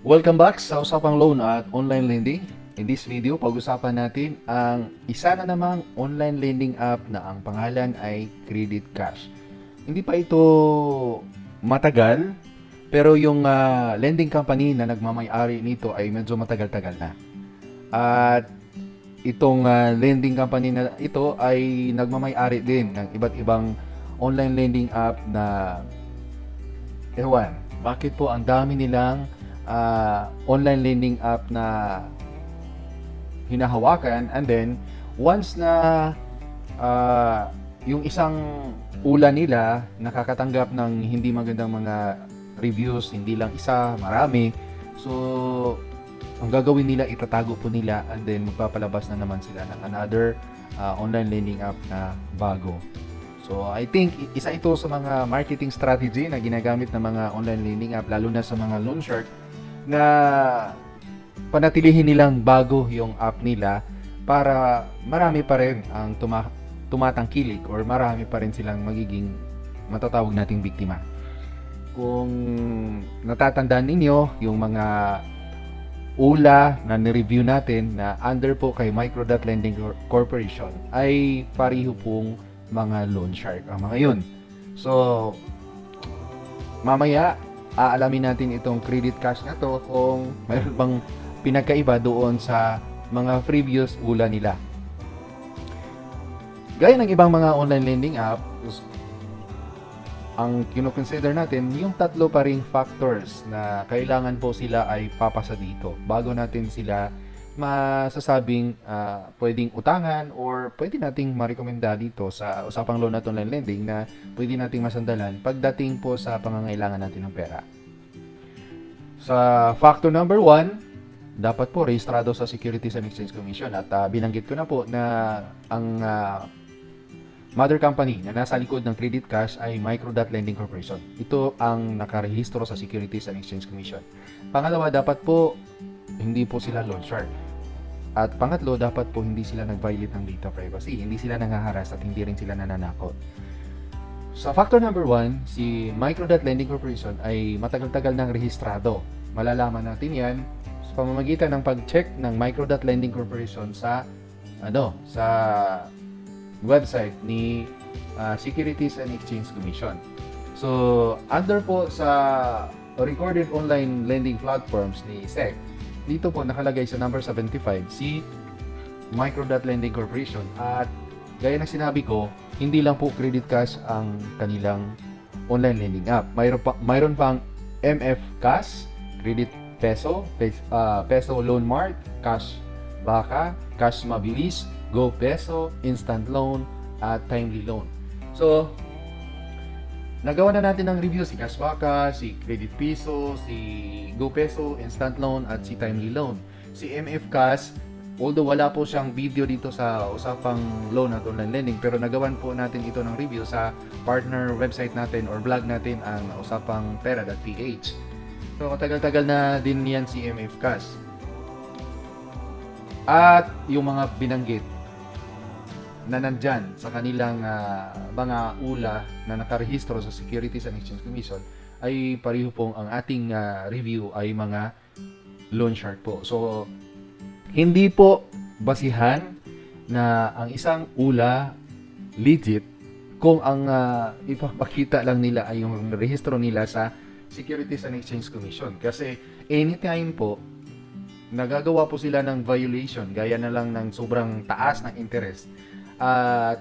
Welcome back sa Usapang Loan at Online Lending. In this video, pag-usapan natin ang isa na namang online lending app na ang pangalan ay Credit Cash. Hindi pa ito matagal, pero yung ah, lending company na nagmamay-ari nito ay medyo matagal-tagal na. At itong ah, lending company na ito ay nagmamay-ari din ng iba't ibang online lending app na ewan, bakit po ang dami nilang ah, online lending app na hinahawakan and then once na ah, yung isang ula nila nakakatanggap ng hindi magandang mga reviews, hindi lang isa, marami. So, ang gagawin nila, itatago po nila and then magpapalabas na naman sila ng another ah, online lending app na bago. So, I think isa ito sa mga marketing strategy na ginagamit ng mga online lending app, lalo na sa mga loan shark, na panatilihin nilang bago yung app nila para marami pa rin ang tuma- tumatangkilik or marami pa rin silang magiging matatawag nating biktima. Kung natatandaan ninyo, yung mga ula na ni-review natin na under po kay Microdot Lending Cor- Corporation ay pariho pong mga loan shark ang mga yun. So, mamaya aalamin natin itong credit cash na to kung mayroon bang pinagkaiba doon sa mga previous ula nila. Gaya ng ibang mga online lending app, ang kinoconsider natin, yung tatlo pa ring factors na kailangan po sila ay papasa dito bago natin sila masasabing ah, pwedeng utangan or pwede nating marekomenda dito sa usapang loan at online lending na pwede nating masandalan pagdating po sa pangangailangan natin ng pera. Sa factor number one, dapat po rehistrado sa Securities and Exchange Commission at ah, binanggit ko na po na ang ah, mother company na nasa likod ng Credit Cash ay Microdot Lending Corporation. Ito ang nakarehistro sa Securities and Exchange Commission. Pangalawa, dapat po hindi po sila loan shark. At pangatlo, dapat po hindi sila nag-violate ng data privacy. Hindi sila nangaharas at hindi rin sila nananakot. Sa factor number one, si Microdot Lending Corporation ay matagal-tagal nang rehistrado. Malalaman natin yan sa pamamagitan ng pag-check ng Microdot Lending Corporation sa ano, sa website ni ah, Securities and Exchange Commission. So, under po sa recorded online lending platforms ni SEC, dito po nakalagay sa number 75 si Microdot Lending Corporation at gaya ng sinabi ko, hindi lang po credit cash ang kanilang online lending app. Mayroon pa mayroon pang MF Cash, Credit Peso, Pes- ah, Peso Loan Mart, Cash Baka, Cash Mabilis, Go Peso, Instant Loan, at Timely Loan. So, nagawa na natin ng review si Cash Baka, si Credit Piso, si Go Peso, Instant Loan, at si Timely Loan. Si MF Cash, although wala po siyang video dito sa usapang loan at online lending, pero nagawan po natin ito ng review sa partner website natin or blog natin ang usapang pera.ph. So, matagal-tagal na din yan si MF Cash. At yung mga binanggit na nandyan sa kanilang ah, mga ula na nakarehistro sa Securities and Exchange Commission ay pareho pong ang ating ah, review ay mga loan shark po. So, hindi po basihan na ang isang ula legit kung ang ah, ipapakita lang nila ay yung rehistro nila sa Securities and Exchange Commission. Kasi anytime po nagagawa po sila ng violation gaya na lang ng sobrang taas ng interest at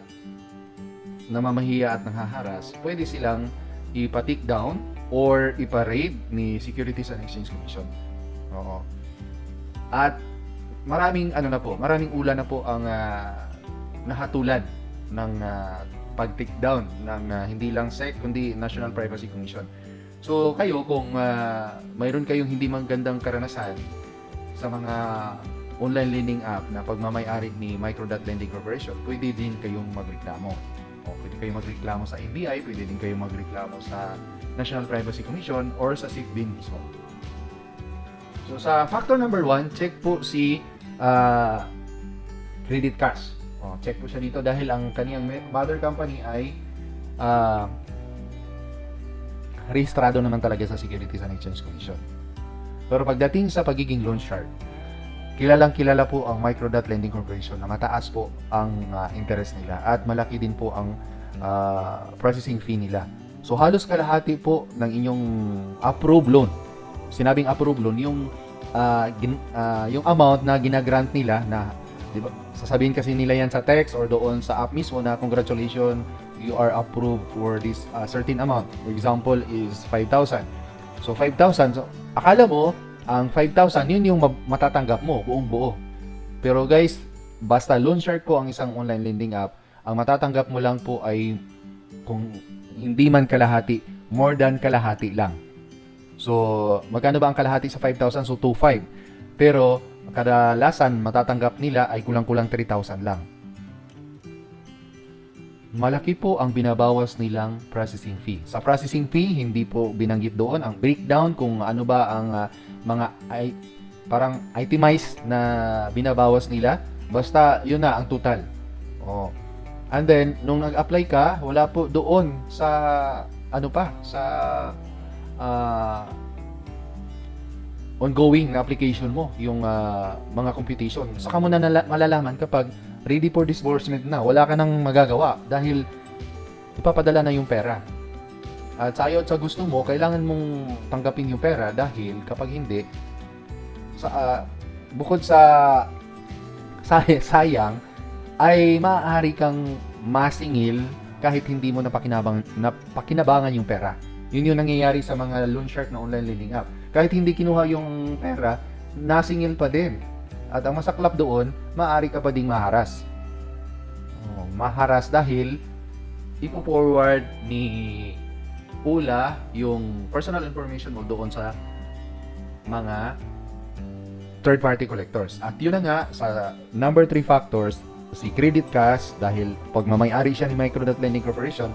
namamahiya at nanghaharas, pwede silang ipa-take down or ipa-raid ni Securities and Exchange Commission. Oo. At maraming ano na po, maraming ula na po ang ah, nahatulan ng ah, pag-take down ng ah, hindi lang SEC kundi National Privacy Commission. So kayo kung ah, mayroon kayong hindi magandang karanasan sa mga online lending app na pagmamayari ni Microdot Lending Corporation, pwede din kayong magreklamo. O, pwede kayong magreklamo sa NBI, pwede din kayong magreklamo sa National Privacy Commission or sa SIC din mismo. So sa factor number one, check po si ah, credit cash. O, check po siya dito dahil ang kaniyang mother company ay ah, rehistrado naman talaga sa Securities and Exchange Commission. Pero pagdating sa pagiging loan shark, kilalang kilala po ang Microdot Lending Corporation na mataas po ang ah, interest nila at malaki din po ang ah, processing fee nila. So halos kalahati po ng inyong approved loan. Sinabing approved loan, yung ah, gin- ah, yung amount na ginagrant nila na di ba, sasabihin kasi nila yan sa text or doon sa app mismo na congratulations, you are approved for this ah, certain amount. For example is 5,000. So 5,000, so akala mo ang 5,000 yun yung ma- matatanggap mo buong buo. Pero guys, basta Loan Shark po ang isang online lending app, ang matatanggap mo lang po ay kung hindi man kalahati, more than kalahati lang. So, magkano ba ang kalahati sa 5,000? So, 2,500. Pero, kadalasan matatanggap nila ay kulang-kulang 3,000 lang. Malaki po ang binabawas nilang processing fee. Sa processing fee, hindi po binanggit doon ang breakdown kung ano ba ang ah, mga ay, parang itemized na binabawas nila. Basta yun na ang total. Oh. And then, nung nag-apply ka, wala po doon sa ano pa, sa ah, ongoing na application mo, yung ah, mga computation. Saka mo na malalaman kapag ready for disbursement na. Wala ka nang magagawa dahil ipapadala na yung pera. At sa ayaw at sa gusto mo, kailangan mong tanggapin yung pera dahil kapag hindi, sa, ah, bukod sa say- sayang, ay maaari kang masingil kahit hindi mo napakinabang, napakinabangan yung pera. Yun yung nangyayari sa mga loan shark na online lending app. Kahit hindi kinuha yung pera, nasingil pa din. At ang masaklap doon, maaari ka pa ding maharas. Oh, maharas dahil ipo-forward ni Ula yung personal information mo doon sa mga third party collectors. At yun na nga sa number 3 factors, si Credit Cash dahil pag mamayari siya ni Microdot Lending Corporation,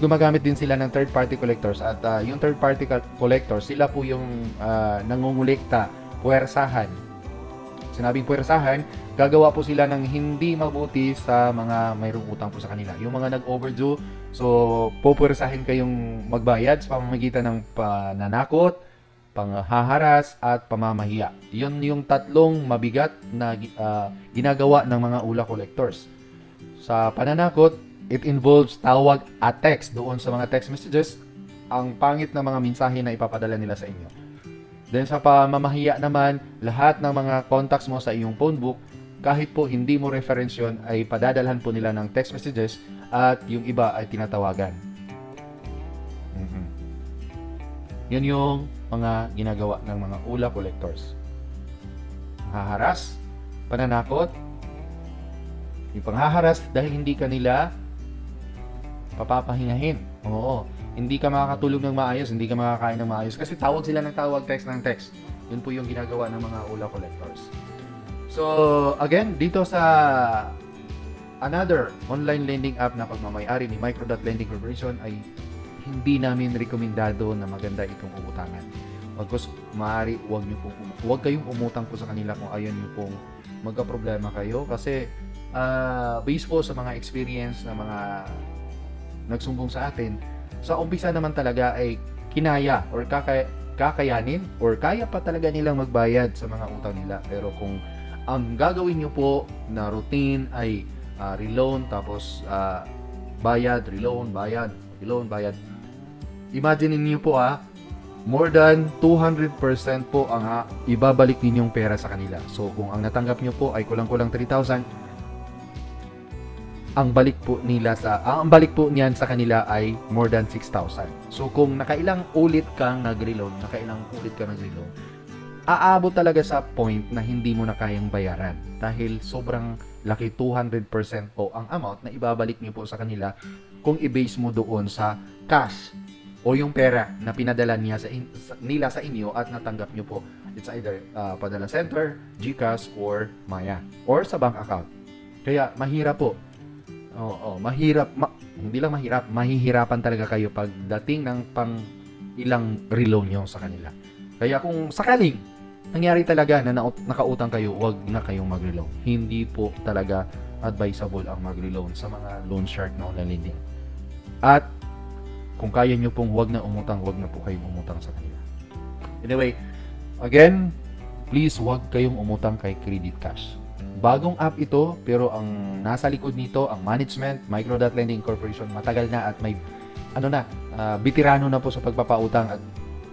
gumagamit din sila ng third party collectors at ah, yung third party co- collectors, sila po yung ah, nangungulekta, puwersahan. Sinabing puwersahan, gagawa po sila ng hindi mabuti sa mga mayroong utang po sa kanila. Yung mga nag-overdue, so pupuwersahin kayong magbayad sa pamamagitan ng pananakot, panghaharas at pamamahiya. Yun yung tatlong mabigat na ah, ginagawa ng mga ula collectors. Sa pananakot, it involves tawag at text doon sa mga text messages, ang pangit na mga mensahe na ipapadala nila sa inyo. Then sa pamamahiya naman, lahat ng mga contacts mo sa iyong phone book, kahit po hindi mo reference yun, ay padadalhan po nila ng text messages at yung iba ay tinatawagan. Mhm. Yun yung mga ginagawa ng mga ula collectors. Haharas, pananakot, yung panghaharas dahil hindi ka nila papapahingahin. Oo. Hindi ka makakatulog ng maayos, hindi ka makakain ng maayos kasi tawag sila ng tawag, text ng text. Yun po yung ginagawa ng mga ula collectors. So, again, dito sa another online lending app na pagmamayari ni Microdot Lending Corporation ay hindi namin rekomendado na maganda itong umutangan. Pagkos maaari, wag niyo po wag kayong umutang po sa kanila kung ayaw niyo pong magka-problema kayo kasi ah based po sa mga experience na mga nagsumbong sa atin, sa umpisa naman talaga ay kinaya or kakay kakayanin or kaya pa talaga nilang magbayad sa mga utang nila. Pero kung ang gagawin nyo po na routine ay ah, reloan tapos ah, bayad, reloan, bayad, reloan, bayad. Imagine niyo po ah, more than 200% po ang ah, ibabalik ninyong pera sa kanila. So kung ang natanggap nyo po ay kulang-kulang 3,000, ang balik po nila sa ang balik po niyan sa kanila ay more than 6,000. So kung nakailang ulit kang nag-reloan, nakailang ulit kang nag-reloan, aabot talaga sa point na hindi mo na kayang bayaran dahil sobrang laki 200% po ang amount na ibabalik niyo po sa kanila kung i-base mo doon sa cash o yung pera na pinadala niya sa, in- sa- nila sa inyo at natanggap niyo po it's either uh, padala center, GCash or Maya or sa bank account. Kaya mahirap po Oo, mahirap. Ma- hindi lang mahirap, mahihirapan talaga kayo pagdating ng pang ilang reloan nyo sa kanila. Kaya kung sakaling nangyari talaga na nau- nakautang kayo, wag na kayong mag-reloan. Hindi po talaga advisable ang mag-reloan sa mga loan shark na online lending. At kung kaya nyo pong wag na umutang, wag na po kayong umutang sa kanila. Anyway, Again, please huwag kayong umutang kay Credit Cash. Bagong app ito, pero ang nasa likod nito, ang management, Microdot Lending Corporation, matagal na at may, ano na, ah, bitirano na po sa pagpapautang at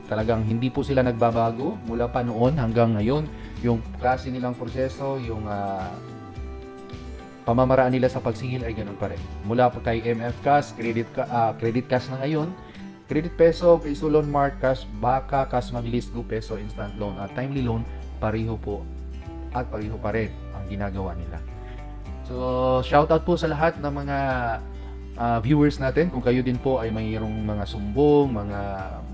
talagang hindi po sila nagbabago mula pa noon hanggang ngayon. Yung klase nilang proseso, yung ah, pamamaraan nila sa pagsingil ay ganun pa rin. Mula po kay MF Cash, Credit, ah, Credit Cash na ngayon, Credit Peso, Peso Loan Mart, Cash, Baka, Cash Mabilis, Go Peso, Instant Loan at Timely Loan, pareho po at pareho pa rin ginagawa nila. So, shoutout po sa lahat ng mga ah, viewers natin. Kung kayo din po ay mayroong mga sumbong, mga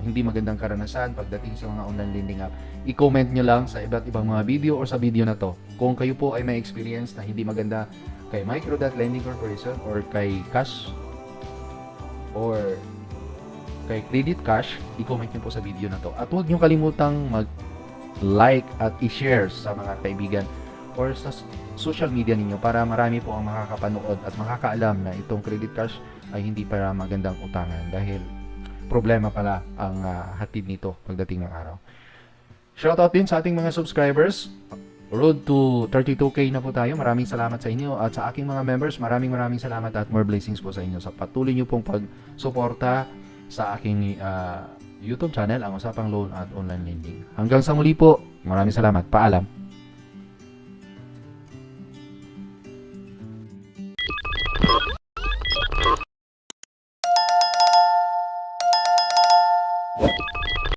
hindi magandang karanasan pagdating sa mga online lending app, i-comment nyo lang sa iba't ibang mga video or sa video na to. Kung kayo po ay may experience na hindi maganda kay Microdot Lending Corporation or kay Cash or kay Credit Cash, i-comment nyo po sa video na to. At huwag nyo kalimutang mag-like at i-share sa mga kaibigan or sa social media ninyo para marami po ang makakapanood at makakaalam na itong Credit Cash ay hindi para magandang utangan dahil problema pala ang ah, hatid nito pagdating ng araw. Shoutout din sa ating mga subscribers. Road to 32k na po tayo. Maraming salamat sa inyo at sa aking mga members. Maraming maraming salamat at more blessings po sa inyo sa patuloy niyo pong pagsuporta sa aking ah, YouTube channel, ang Usapang Loan at Online Lending. Hanggang sa muli po. Maraming salamat. Paalam.